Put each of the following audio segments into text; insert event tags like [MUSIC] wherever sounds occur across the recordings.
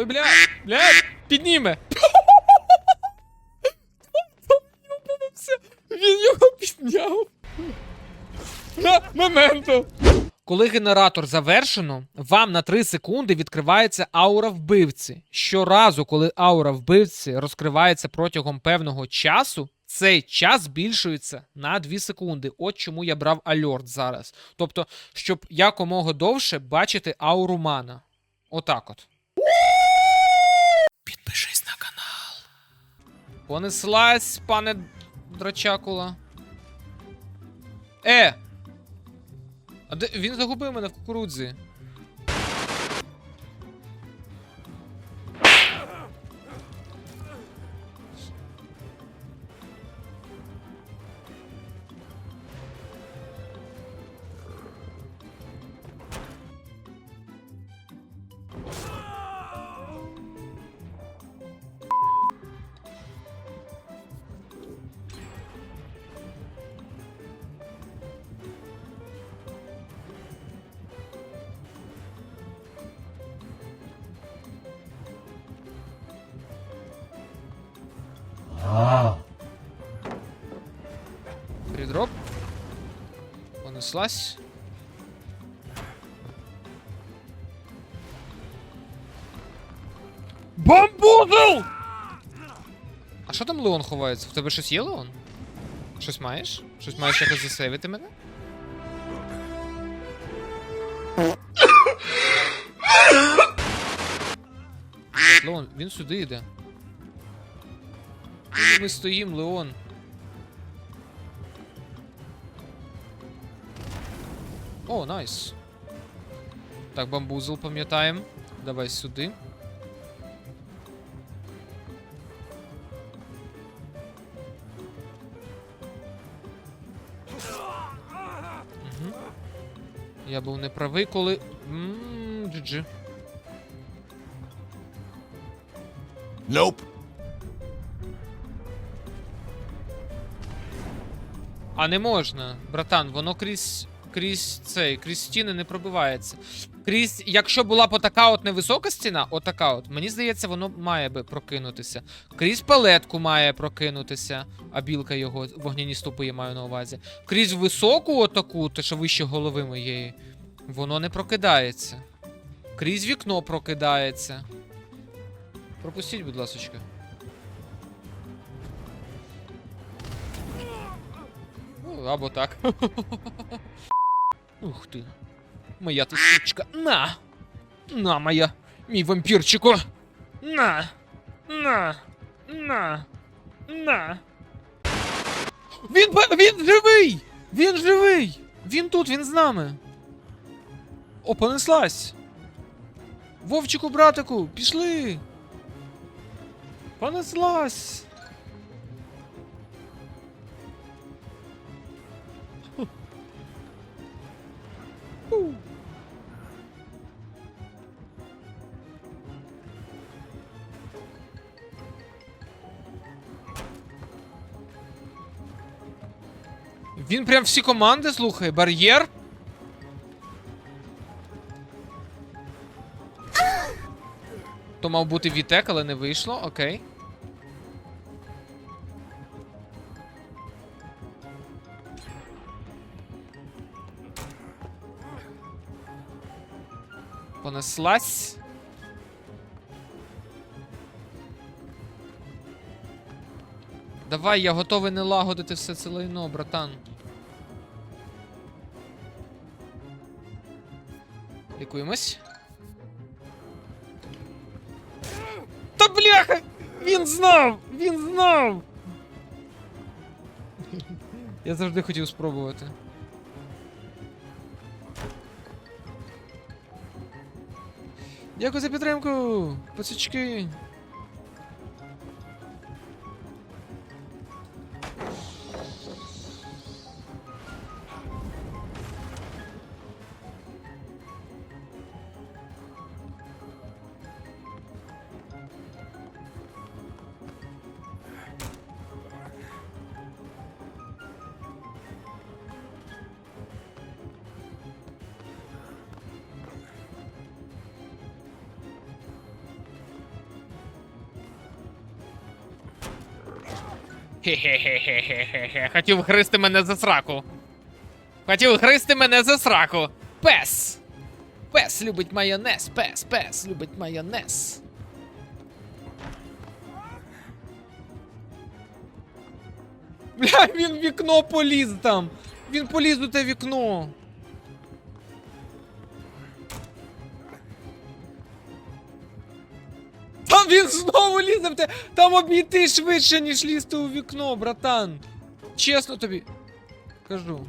Ой, бля, бля, підніме. Він його підняв. На моменту. Коли генератор завершено, вам на 3 секунди відкривається аура вбивці. Щоразу, коли аура вбивці розкривається протягом певного часу, цей час збільшується на 2 секунди. От чому я брав альорт зараз. Тобто, щоб якомога довше бачити ауру мана. Отак от. Понеслась, пане Драчакула. Е! А де він загубив мене в кукурудзі. Понеслась. Бамбузл! А що там Леон ховається? В тебе щось є, Леон? Щось маєш? Щось маєш якось засейвити мене? Леон, він сюди йде. Ми стоїм, Леон. О, найс. Так, бамбузл пам'ятаємо. Давай сюди. Угу. Я був неправий, коли. GG. Nope. А не можна, братан, воно крізь. Крізь цей, крізь стіни не пробивається. Крізь, якщо була б така от невисока стіна, отака от, мені здається, воно має би прокинутися. Крізь палетку має прокинутися, а білка його вогняні ступи я маю на увазі. Крізь високу отаку, те, що вище голови моєї, воно не прокидається. Крізь вікно прокидається. Пропустіть, будь ласочка. Ну, або так. [LAUGHS] Ух ти. Моя ти сучка. На! На, моя! Мій вампірчику! На! На! На! На! Він він живий! Він живий! Він тут, він з нами. О, понеслась! Вовчику, братику, пішли! Понеслась! Він прям всі команди слухає. Бар'єр. То мав бути Вітек, але не вийшло, окей. Понеслась. Давай, я готовий не лагодити все це лайно, братан. Лікуємось. Та бляха! Він знав! Він знав! Я завжди хотів спробувати. Дякую за підтримку! Пацючки! Хе-хе-хе-хе-хе-хе. Хотів гризти мене за сраку. Хотів гризти мене за сраку. Пес! Пес любить майонез, пес, пес любить майонез. Бля, він в вікно поліз там. Він поліз у те вікно. Він знову лізе в те. Там обійти швидше, ніж лізти у вікно, братан. Чесно тобі. Кажу.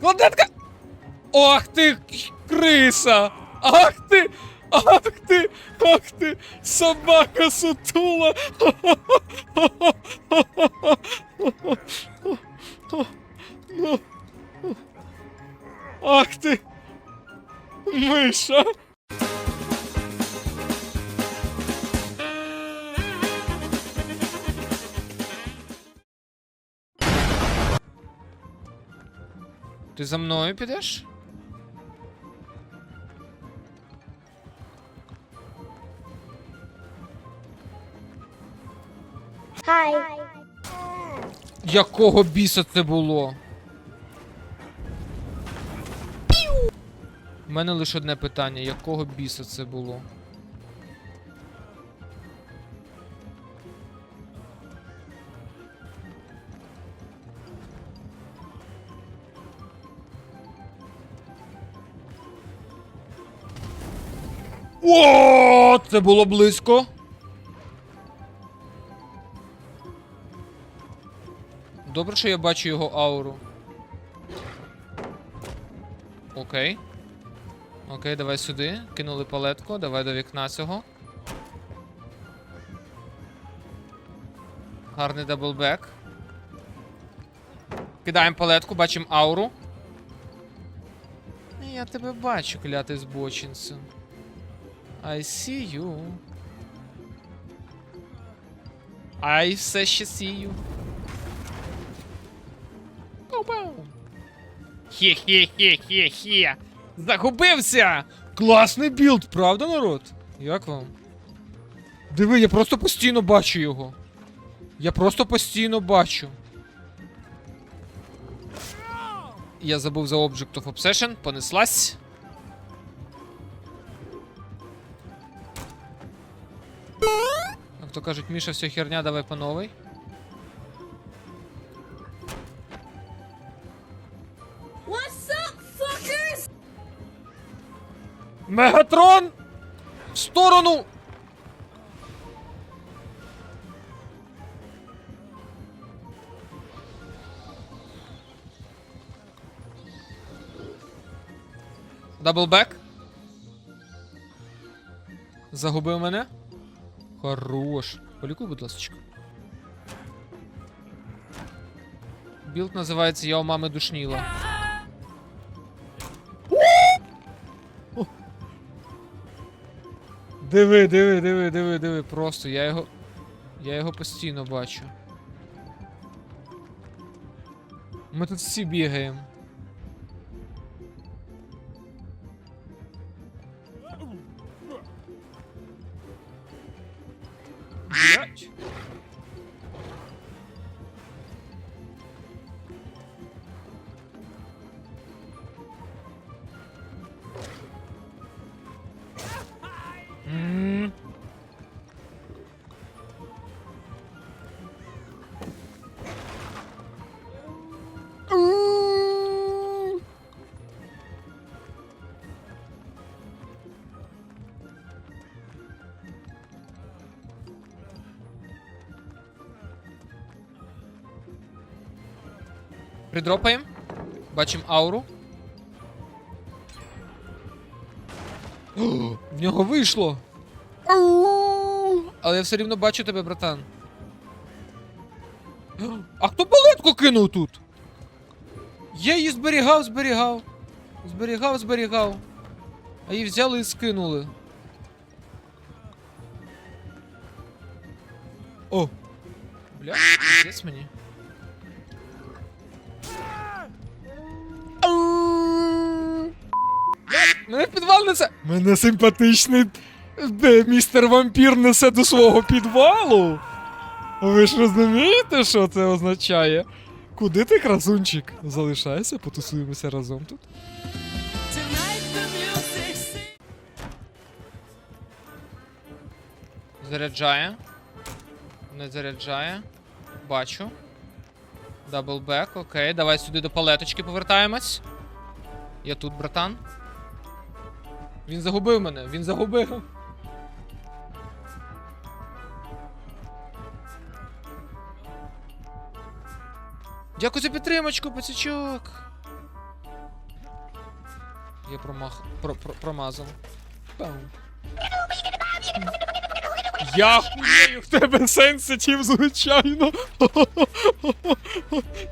Кладетка! Ох ти, криса! Ах ти! Ах ти! Ах ти! Собака сутула! [LAUGHS] Ах ти! Миша! Ти за мною підеш? Hi. Якого біса це було? У мене лише одне питання: якого біса це було? О, це було близько. Добре, що я бачу його ауру. Окей. Окей, давай сюди. Кинули палетку, давай до вікна цього. Гарний даблбек. Кидаємо палетку, бачимо ауру. Я тебе бачу, клятий збочинцю. I see you. I все ще see you. Хе-хе-хе-хе-хе. Загубився! Класний білд, правда, народ? Як вам? Диви, я просто постійно бачу його. Я просто постійно бачу. Я забув за Object of Obsession, понеслась. Як то кажуть, Міша, все херня, давай по новій. Мегатрон! В сторону! Даблбек. Загубив мене. Хорош. Полікуй, будь ласка. Білд називається Я у мами душніла. Диви, диви, диви, диви, диви. Просто я його. Я його постійно бачу. Ми тут всі бігаємо. Придропаємо. Бачимо ауру. В нього вийшло. Але я все рівно бачу тебе, братан. А хто палетку кинув тут? Я її зберігав, зберігав. Зберігав, зберігав. А її взяли і скинули. О! Бля, здесь мені. Мене в підвал несе. Мене симпатичний Де містер вампір несе до свого підвалу? Ви ж розумієте, що це означає? Куди ти, красунчик? Залишайся, потусуємося разом тут. Заряджає. Не заряджає. Бачу. Даблбек, окей. Давай сюди до палеточки повертаємось. Я тут, братан. Він загубив мене, він загубив. Дякую за підтримочку, пацючок. Я промах. Про, про, промазав. Пам. Я хуєю в тебе сенситів, звичайно.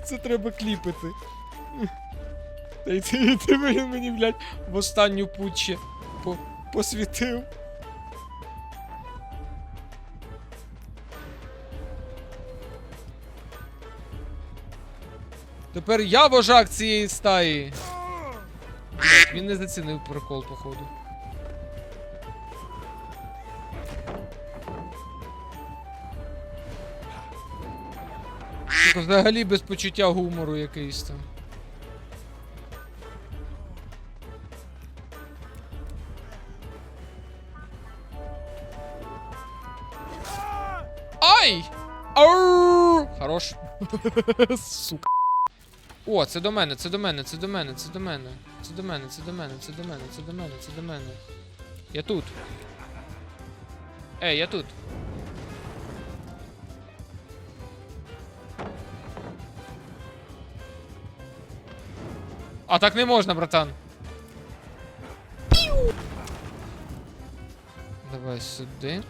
Це треба кліпити. Та й ти, ти мені, блядь, в останню путь ще по, посвітив. Тепер я вожак цієї стаї. Він не зацінив прикол, походу. Сука, взагалі без почуття гумору якийсь там. [LAUGHS] Сука. О, це до мене, це до мене, це до мене, це до мене. Це до мене, це до мене, це до мене, це до мене, це до мене. Я тут. Ей, я тут. А так не можна, братан. Давай сюди.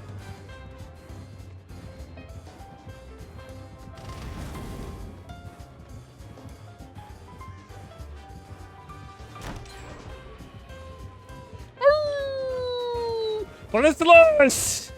Понеслась!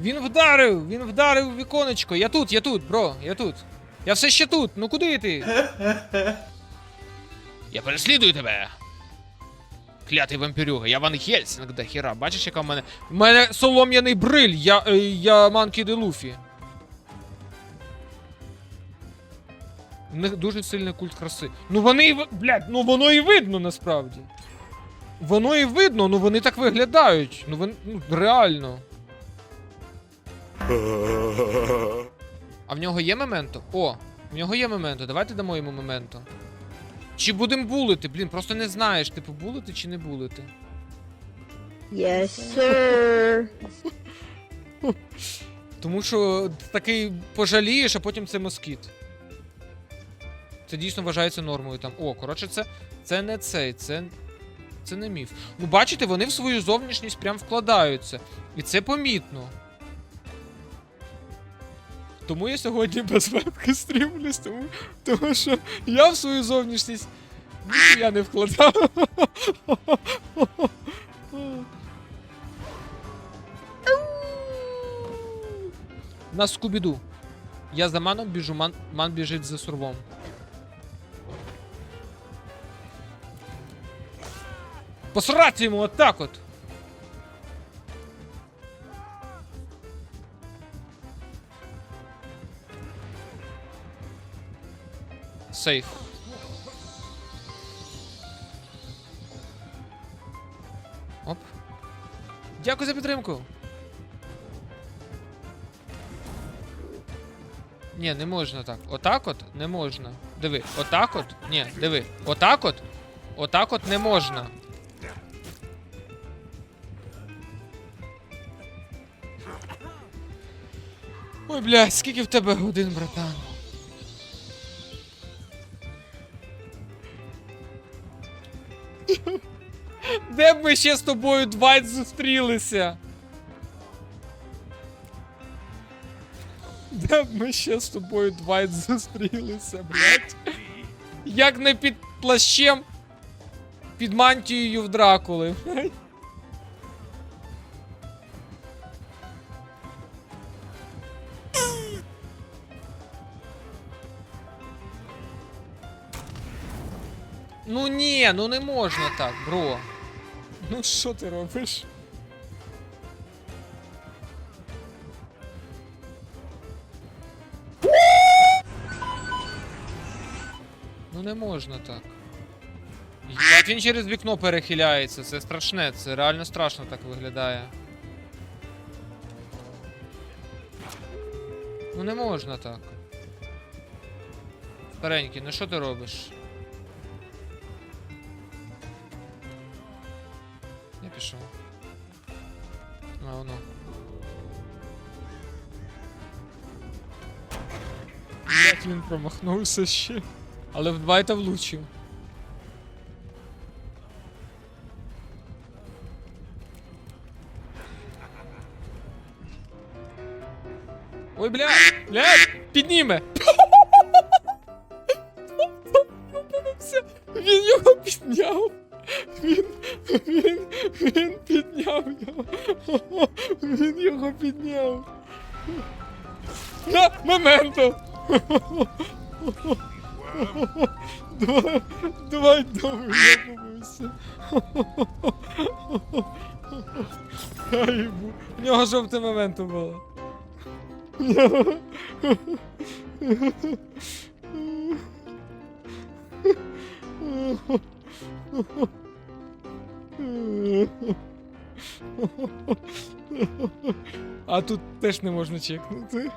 Він вдарив! Він вдарив віконечко. Я тут, я тут, бро, я тут. Я все ще тут. Ну куди ти? [LAUGHS] Я переслідую тебе. Клятий вампірюга, я Ван Хельсінг до хіра. Бачиш, яка в мене. У мене солом'яний бриль, я. е, я Манкі де Луфі. У них дуже сильний культ краси. Ну вони і. Блядь, ну воно і видно насправді. Воно і видно, ну вони так виглядають. Ну вони. Ну, реально. А в нього є мементо? О, в нього є мементо. Давайте дамо йому мементо. Чи будемо булити? Блін, просто не знаєш, типу, булити чи не булити. Yes, sir. Тому що такий пожалієш, а потім це москіт. Це дійсно вважається нормою там. О, коротше, це, це не цей, це. Це не міф. Ну, бачите, вони в свою зовнішність прям вкладаються. І це помітно. Тому я сьогодні без вебки стрімлюсь, тому, тому що я в свою зовнішність ніхуя не вкладав. На скубіду. Я за маном біжу, ман, ман біжить за сурвом. Посрати йому отак от. Сейф. Оп. Дякую за підтримку. Ні, не можна так. Отак от не можна. Диви, отак от. Ні, диви. Отак от. Отак от не можна. Ой, блядь, скільки в тебе годин, братан? [LAUGHS] Де б ми ще з тобою двадцять зустрілися? Де б ми ще з тобою Двайт зустрілися, блядь? Як не під плащем, під мантією в Дракули. Ні, ну не можна так, бро. Ну що ти робиш? Ну не можна так. Як він через вікно перехиляється, це страшне, це реально страшно так виглядає. Ну не можна так. Старенький, ну що ти робиш? А, воно. Як він промахнувся ще. Але в Двайта влучив. Ой, бля! Блядь! Підніме! На, моменто! Давай, давай, давай, я побився. У нього жовте моменто було. [LAUGHS] [LAUGHS] А тут теж не можна чекнути.